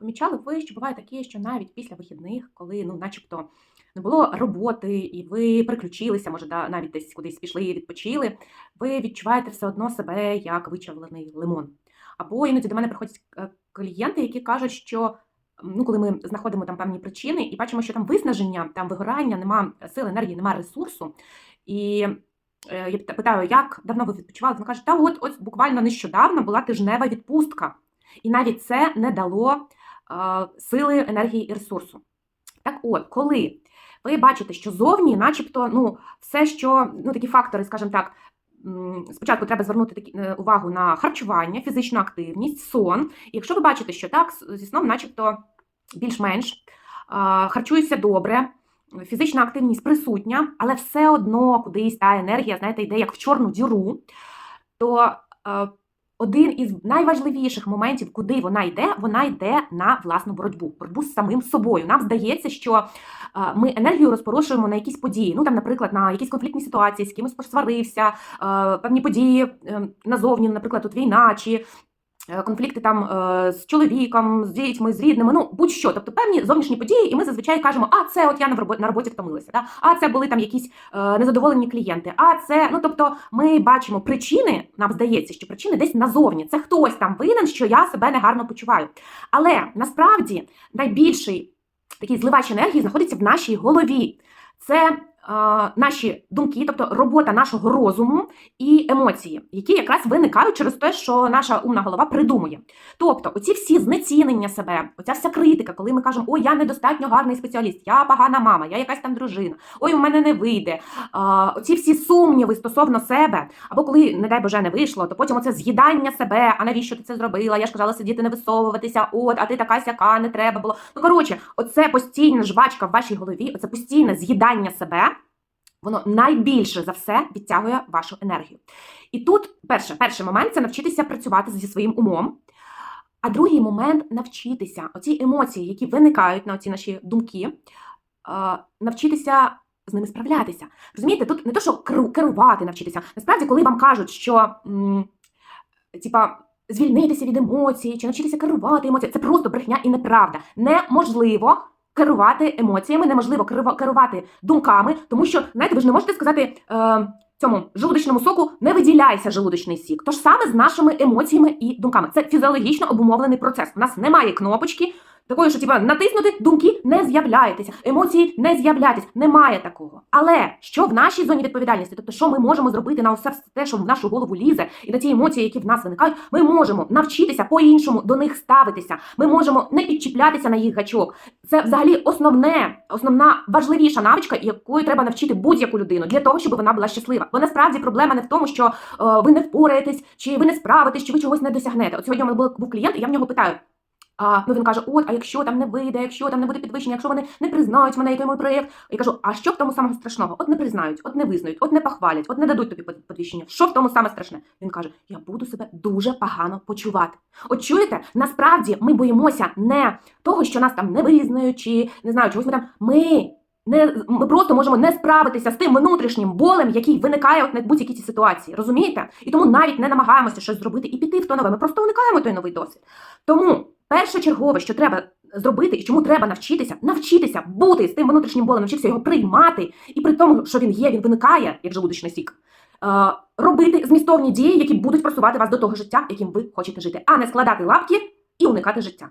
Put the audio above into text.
Помічали ви, що буває таке, що навіть після вихідних, коли ну, начебто не було роботи, і ви переключилися, може, да, навіть десь кудись пішли і відпочили, ви відчуваєте все одно себе як вичавлений лимон. Або іноді до мене приходять е, клієнти, які кажуть, що ну, коли ми знаходимо там певні причини і бачимо, що там виснаження, там вигорання, нема сили, енергії, нема ресурсу. І е, я питаю, як давно ви відпочивали? Він каже, та от ось буквально нещодавно була тижнева відпустка. І навіть це не дало сили, енергії і ресурсу. Так от, коли ви бачите, що зовні, начебто, ну, все, що ну, такі фактори, скажімо так, спочатку треба звернути е, увагу на харчування, фізичну активність, сон. І якщо ви бачите, що так, зі сном, начебто, більш-менш а, харчуюся добре, фізична активність присутня, але все одно кудись та енергія, знаєте, йде як в чорну діру, то е, один із найважливіших моментів, куди вона йде, вона йде на власну боротьбу, боротьбу з самим собою. Нам здається, що е, ми енергію розпорошуємо на якісь події. Ну там, наприклад, на якісь конфліктні ситуації, з кимось посварився, е, певні події е, назовні, наприклад, тут війна чи. Е, Конфлікти там е, з чоловіком, з дітьми, з рідними, ну будь-що, тобто певні зовнішні події, і ми зазвичай кажемо, а це от я на роботі, на роботі втомилася, да? а це були там якісь е, незадоволені клієнти, а це, ну тобто, ми бачимо причини, нам здається, що причини десь назовні. Це хтось там винен, що я себе негарно почуваю. Але насправді найбільший такий зливач енергії знаходиться в нашій голові. Це наші думки, тобто робота нашого розуму і емоції, які якраз виникають через те, що наша умна голова придумує. Тобто, оці всі знецінення себе, оця вся критика, коли ми кажемо, ой, я недостатньо гарний спеціаліст, я погана мама, я якась там дружина, ой, у мене не вийде. Оці всі сумніви стосовно себе, або коли, не дай Боже, не вийшло, то потім оце з'їдання себе, а навіщо ти це зробила? Я ж казала сидіти, не висовуватися, от, а ти така сяка, не треба було. Ну коротше, оце постійна жвачка в вашій голові, оце постійне з'їдання себе. Воно найбільше за все відтягує вашу енергію. І тут перше, перший момент це навчитися працювати зі своїм умом. А другий момент навчитися оці емоції, які виникають на оці наші думки, е, навчитися з ними справлятися. Розумієте, тут не то, що керувати навчитися. Насправді, коли вам кажуть, що типа. Звільнитися від емоцій чи навчитися керувати емоціями. Це просто брехня і неправда. Неможливо керувати емоціями, неможливо керува- керувати думками, тому що, знаєте, ви ж не можете сказати е, цьому желудочному соку не виділяється желудочний сік. Тож саме з нашими емоціями і думками. Це фізіологічно обумовлений процес. У нас немає кнопочки. Такої, що типа натиснути думки не з'являєтеся, емоції не з'являйтесь. Немає такого. Але що в нашій зоні відповідальності, тобто, що ми можемо зробити на усе те, що в нашу голову лізе, і на ті емоції, які в нас виникають, ми можемо навчитися по-іншому до них ставитися. Ми можемо не підчіплятися на їх гачок. Це взагалі основне, основна важливіша навичка, якою треба навчити будь-яку людину для того, щоб вона була щаслива. Бо насправді проблема не в тому, що е, ви не впораєтесь, чи ви не справитесь, чи ви чогось не досягнете. От сьогодні у мене був клієнт, і я в нього питаю. А, ну він каже: от, а якщо там не вийде, якщо там не буде підвищення, якщо вони не признають мене і той мій проєкт. Я кажу, а що в тому самого страшного? От не признають, от не визнають, от не похвалять, от не дадуть тобі підвищення. Що в тому саме страшне? Він каже: Я буду себе дуже погано почувати. От чуєте, насправді ми боїмося не того, що нас там не визнають, чи не знаю, чогось ми там. Ми не ми просто можемо не справитися з тим внутрішнім болем, який виникає от на будь-якій цій ситуації. Розумієте? І тому навіть не намагаємося щось зробити і піти в то нове. Ми просто уникаємо той новий досвід. Тому першочергове, що треба зробити і чому треба навчитися, навчитися бути з тим внутрішнім болем, навчитися його приймати, і при тому, що він є, він виникає як желудочний сік. Е, робити змістовні дії, які будуть просувати вас до того життя, яким ви хочете жити, а не складати лапки і уникати життя.